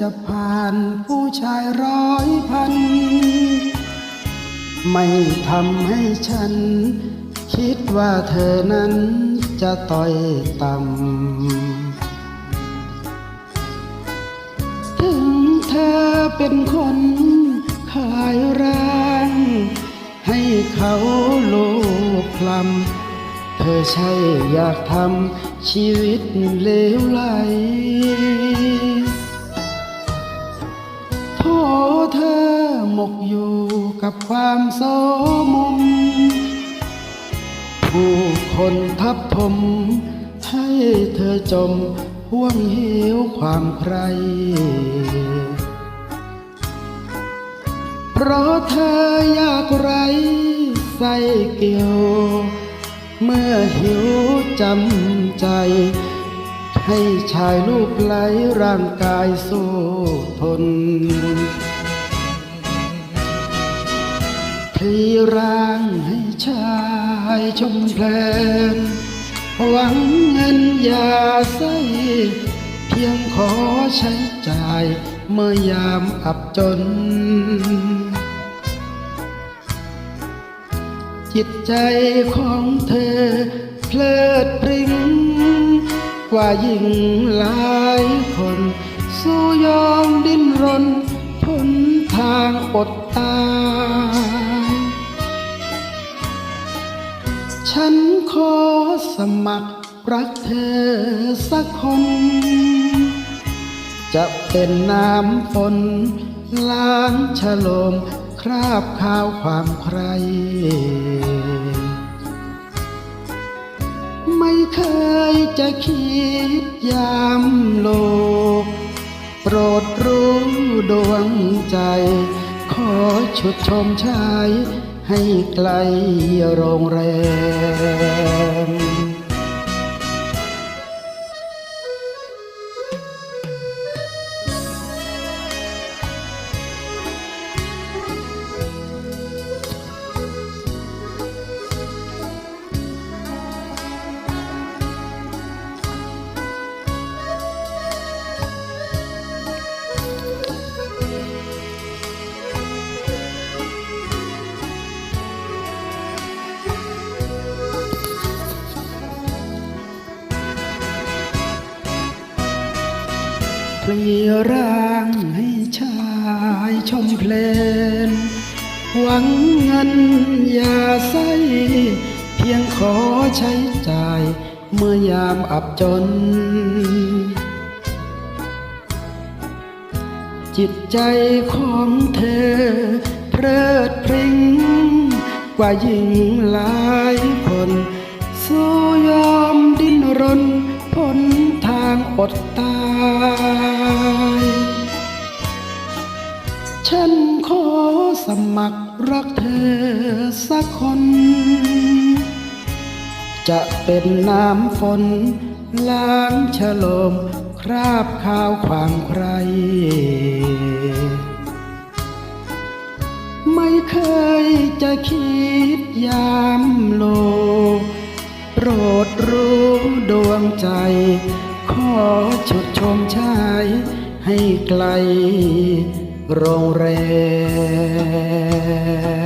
จะผ่านผู้ชายร้อยพัน ไม่ทำให้ฉัน คิดว่าเธอนั้นจะต่อยต่ำ ถึงเธอเป็นคนขายร่าง ให้เขาโลภคลำเธอใช่อยากทำชีวิตเลวไหล โทษเธอหมกอยู่กับความโสมม ผู้คนทับถมให้เธอจมห่วงเหวความใคร เพราะเธอยากไรใส่เกี่ยว เมื่อหิวจำใจ ให้ชายลูกไหลร่างกายสู้ทนพลีร่างให้ชายชมเพลนหวังเงินยาใส่เพียงขอใช้จ่ายเมื่อยามอับจน จิตใจของเธอเพลิดพริ้ง ว่ายิ่งหลายคน สู้ยอมดิ้นรนพ้นทางอดตายฉันขอสมัครรักเธอสักคน จะเป็นน้ำฝนล้างฉลมคราบข้าวความใคร ไม่เคยจะคิดยามโลก โปรดรู้ดวงใจ ขอชุดชมชายให้ไกลโรงแรม พลีร่างให้ชายชมเพลน หวังเงินอย่าใสเพียงขอใช้จ่ายเมื่อยามอับจน จิตใจของเธอ เพลิดพริ้งกว่าหญิงหลายคนสู้ยอมดิ้นรนพ้นทางอดตาย มัครรักเธอสักคน จะเป็นน้ำฝน ล้างฉลม คราบข้าวขวางใคร ไม่เคยจะคิดยามโล โปรดรู้ดวงใจ ขอชดชมชายให้ไกล โรงแร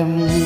ม